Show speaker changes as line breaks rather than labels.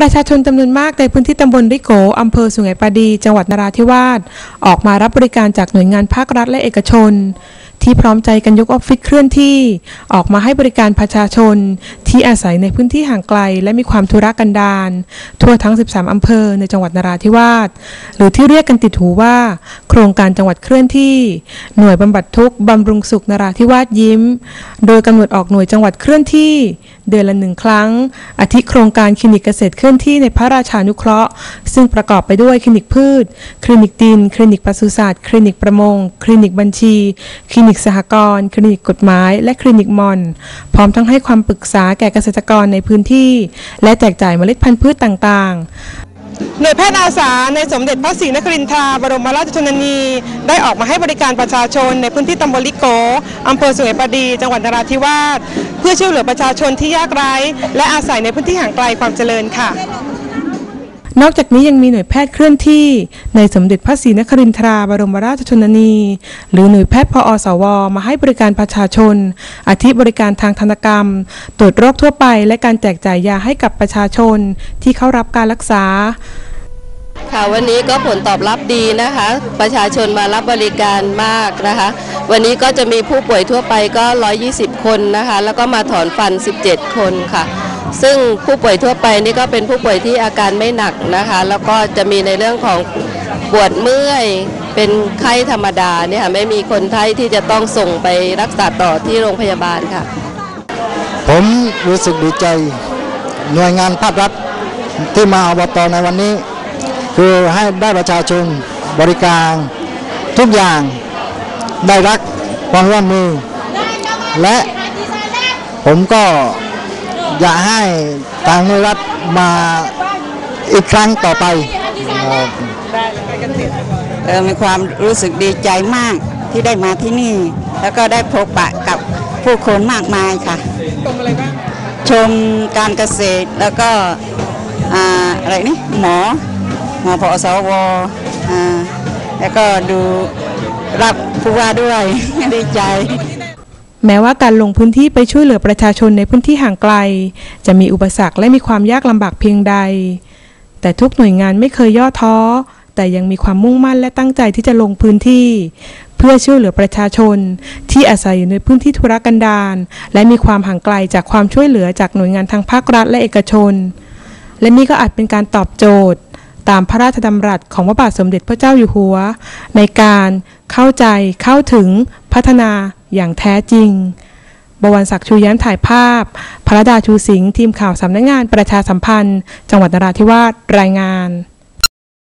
ประชาชนจำนวนมากในพื้นที่ตำบลริโกอำเภอสุไหงปาดี จังหวัดนราธิวาส ออกมารับบริการจากหน่วยงานภาครัฐและเอกชน ที่พร้อมใจกันยกออฟฟิศเคลื่อนที่ ออกมาให้บริการประชาชน ที่อาศัยในพื้นที่ห่างไกล และมีความทุรกันดารทั่วทั้ง 13 อำเภอในจังหวัดนราธิวาส หรือที่เรียกกันติดหูว่า โครงการจังหวัดเคลื่อนที่ หน่วยบำบัดทุกข์บำรุงสุขนราธิวาสยิ้ม โดยกำหนดออกหน่วยจังหวัดเคลื่อนที่ เดือนละหนึ่งครั้ง อาทิโครงการคลินิกเกษตรเคลื่อนที่ในพระราชานุเคราะห์ ซึ่งประกอบไปด้วยคลินิกพืช คลินิกดิน คลินิกปศุสัตว์ คลินิกประมง คลินิกบัญชี คลินิกสหกรณ์ คลินิกกฎหมาย และคลินิกมอน พร้อมทั้งให้ความปรึกษาแก่เกษตรกรในพื้นที่ และแจกจ่ายเมล็ดพันธุ์พืชต่างๆ หน่วยแพทย์อาสาในสมเด็จพระศรีนครินทราบรมราชชนนี ได้ออกมาให้บริการประชาชนในพื้นที่ตำบลลิโก อำเภอสุไหงปาดี จังหวัดนราธิวาส เพื่อช่วยเหลือประชาชนที่ยากไร้ และอาศัยในพื้นที่ห่างไกลความเจริญค่ะ นอกจากนี้ยังมีหน่วยแพทย์เคลื่อนที่ ในสมเด็จพระศรีนครินทราบรมราชชนนี หรือหน่วยแพทย์พออสว มาให้บริการประชาชน อาทิบริการทางธนกรรม ตรวจโรคทั่วไป และการแจกจ่ายยาให้กับประชาชน ที่เข้ารับการรักษา
ค่ะวันนี้ก็ผลตอบรับดีนะคะ ประชาชนมารับบริการมากนะคะ วันนี้ก็จะมีผู้ป่วยทั่วไปก็ 120 คนนะคะ แล้วก็มาถอนฟัน 17 คนค่ะ ซึ่งผู้ป่วยทั่วไปนี่ก็เป็นผู้ป่วยที่อาการไม่หนักนะคะ แล้วก็จะมีในเรื่องของปวดเมื่อยเป็นไข้ธรรมดาเนี่ยค่ะไม่มีคนไข้ที่จะต้องส่งไปรักษาต่อที่โรงพยาบาลค่ะ
ผมรู้สึกดีใจหน่วยงานภาครัฐที่มาอบตในวันนี้ คือให้ได้ประชาชนบริการทุกอย่างได้รักความร่วมมือ และผมก็ อยากให้ทางรัฐมาอีกครั้งต่อไป
มีความรู้สึกดีใจมากที่ได้มาที่นี่ แล้วก็ได้พบปะกับผู้คนมากมายค่ะ ชมการเกษตรแล้วก็ออะไรนี่หมอหมอพอสวอแล้วก็ดูรับผู้ว่าด้วยดีใจ
แม้ว่าการลงพื้นที่ไปช่วยเหลือประชาชนในพื้นที่ห่างไกล จะมีอุปสรรคและมีความยากลำบากเพียงใด แต่ทุกหน่วยงานไม่เคยย่อท้อ แต่ยังมีความมุ่งมั่นและตั้งใจที่จะลงพื้นที่ เพื่อช่วยเหลือประชาชน ที่อาศัยอยู่ในพื้นที่ธุรกันดารและมีความห่างไกลจากความช่วยเหลือจากหน่วยงานทางภาครัฐและเอกชน และนี่ก็อาจเป็นการตอบโจทย์ตามพระราชดำรัสของพระบาทสมเด็จพระเจ้าอยู่หัว ในการเข้าใจเข้าถึงพัฒนา อย่างแท้จริงบวรศักดิ์ชูย้มถ่ายภาพ พระดาชูสิงห์ทีมข่าวสำนักงานประชาสัมพันธ์ จังหวัดนราธิวาสรายงาน